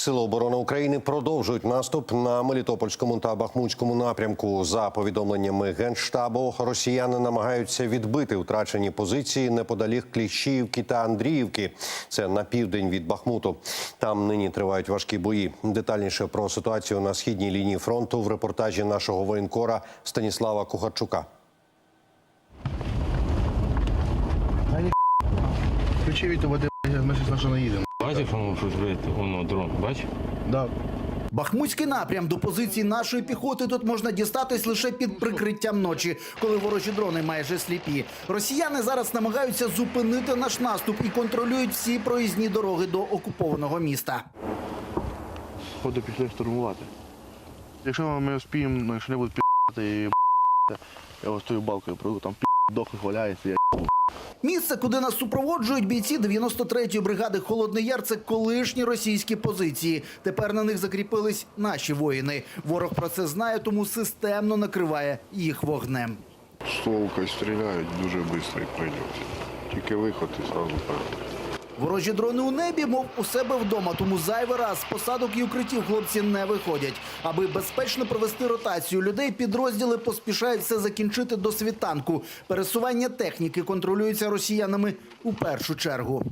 Сили оборони України продовжують наступ на Мелітопольському та Бахмутському напрямку. За повідомленнями генштабу, росіяни намагаються відбити втрачені позиції неподалік Кліщіївки та Андріївки. Це на південь від Бахмуту. Там нині тривають важкі бої. Детальніше про ситуацію на східній лінії фронту в репортажі нашого воєнкора Станіслава Кухарчука. Ключі від води, ми щось на що не їдемо. Бачиш, воно воно дрон, бач? Да. Бахмутський напрям до позицій нашої піхоти тут можна дістатись лише під прикриттям ночі, коли ворожі дрони майже сліпі. Росіяни зараз намагаються зупинити наш наступ і контролюють всі проїзні дороги до окупованого міста. Ходу пішли штурмувати. Якщо ми успіємо, ну, якщо не будуть пі***ти я ось тою балкою пройду, там пі*** дохлих валяється, я Місце, куди нас супроводжують бійці 93-ї бригади Холодний Яр, це колишні російські позиції. Тепер на них закріпились наші воїни. Ворог про це знає, тому системно накриває їх вогнем. Словкою стріляють дуже швидко і прильот. Тільки виход зразу перед. Ворожі дрони у небі, мов у себе вдома, тому зайвий раз з посадок і укриттів хлопці не виходять. Аби безпечно провести ротацію людей, підрозділи поспішають все закінчити до світанку. Пересування техніки контролюється росіянами у першу чергу.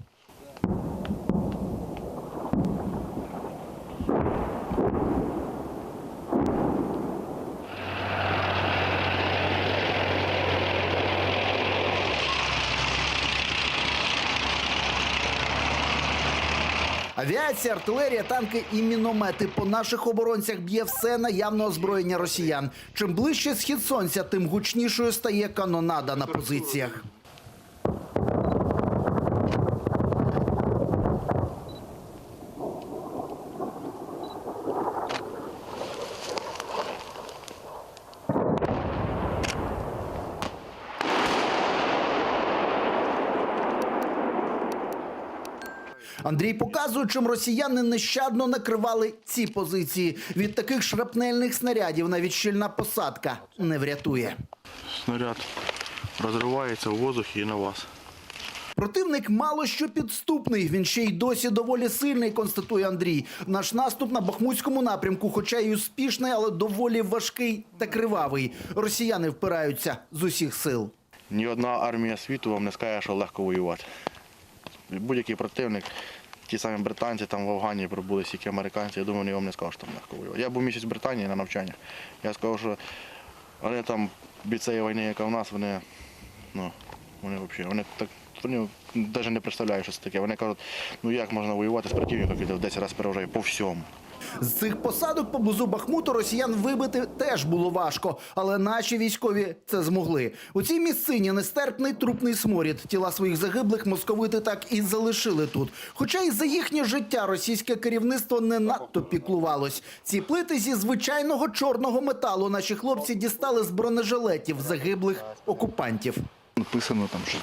Авіація, артилерія, танки і міномети по наших оборонцях б'є все наявне озброєння росіян. Чим ближче схід сонця, тим гучнішою стає канонада на позиціях. Андрій показує, чим росіяни нещадно накривали ці позиції. Від таких шрапнельних снарядів навіть щільна посадка не врятує. снаряд розривається в воздухі і на вас. Противник мало що підступний. Він ще й досі доволі сильний, констатує Андрій. Наш наступ на Бахмутському напрямку, хоча й успішний, але доволі важкий та кривавий. Росіяни впираються з усіх сил. Ні одна армія світу вам не скаже, що легко воювати. Будь-який противник, ті самі британці там в Афгані пробули, стільки американці, я думаю, вони вам не скажуть, що там легко воювати. Я був місяць в Британії на навчаннях. Я сказав, що вони там бій цієї війни, яка в нас, вони, ну, вони взагалі, вони так. Вони навіть не представляють, що це таке. Вони кажуть, ну як можна воювати з противником, який в 10 разів переважає по всьому. З цих посадок поблизу Бахмуту росіян вибити теж було важко, але наші військові це змогли. У цій місцині нестерпний трупний сморід. Тіла своїх загиблих московити так і залишили тут. Хоча й за їхнє життя російське керівництво не надто піклувалось. Ці плити зі звичайного чорного металу наші хлопці дістали з бронежилетів загиблих окупантів. Написано там, що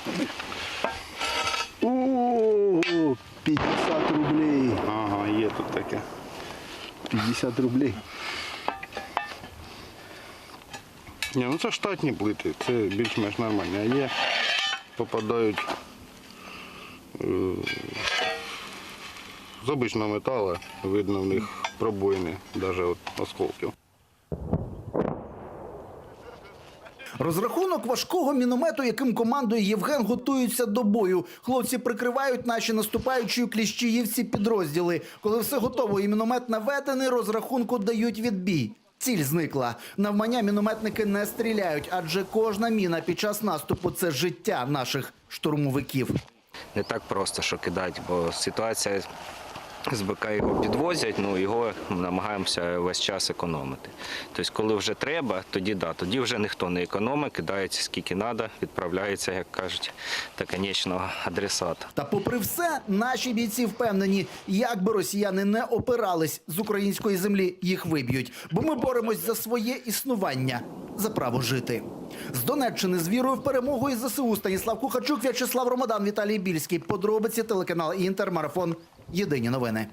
О, 50 рублей. Ага, є тут таке. 50 рублей. Ні, ну це штатні плити, це більш-менш нормально. А є, попадають е, з обичного металу, видно в них пробоїни, навіть от осколків. Розрахунок важкого міномету, яким командує Євген, готуються до бою. Хлопці прикривають наші наступаючі у Кліщіївці підрозділи. Коли все готово і міномет наведений, розрахунку дають відбій. Ціль зникла. Навмання мінометники не стріляють, адже кожна міна під час наступу це життя наших штурмовиків. не так просто, що кидати, бо ситуація з БК його підвозять, ну його намагаємося весь час економити. Тобто, коли вже треба, тоді да, тоді вже ніхто не економить, кидається скільки треба, відправляється, як кажуть, до конечного адресата. Та попри все, наші бійці впевнені, як би росіяни не опирались з української землі, їх виб'ють. Бо ми боремось за своє існування, за право жити. З Донеччини з вірою в перемогу із ЗСУ Станіслав Кухачук, В'ячеслав Ромадан, Віталій Більський. Подробиці телеканал Інтер, марафон. Єдині новини.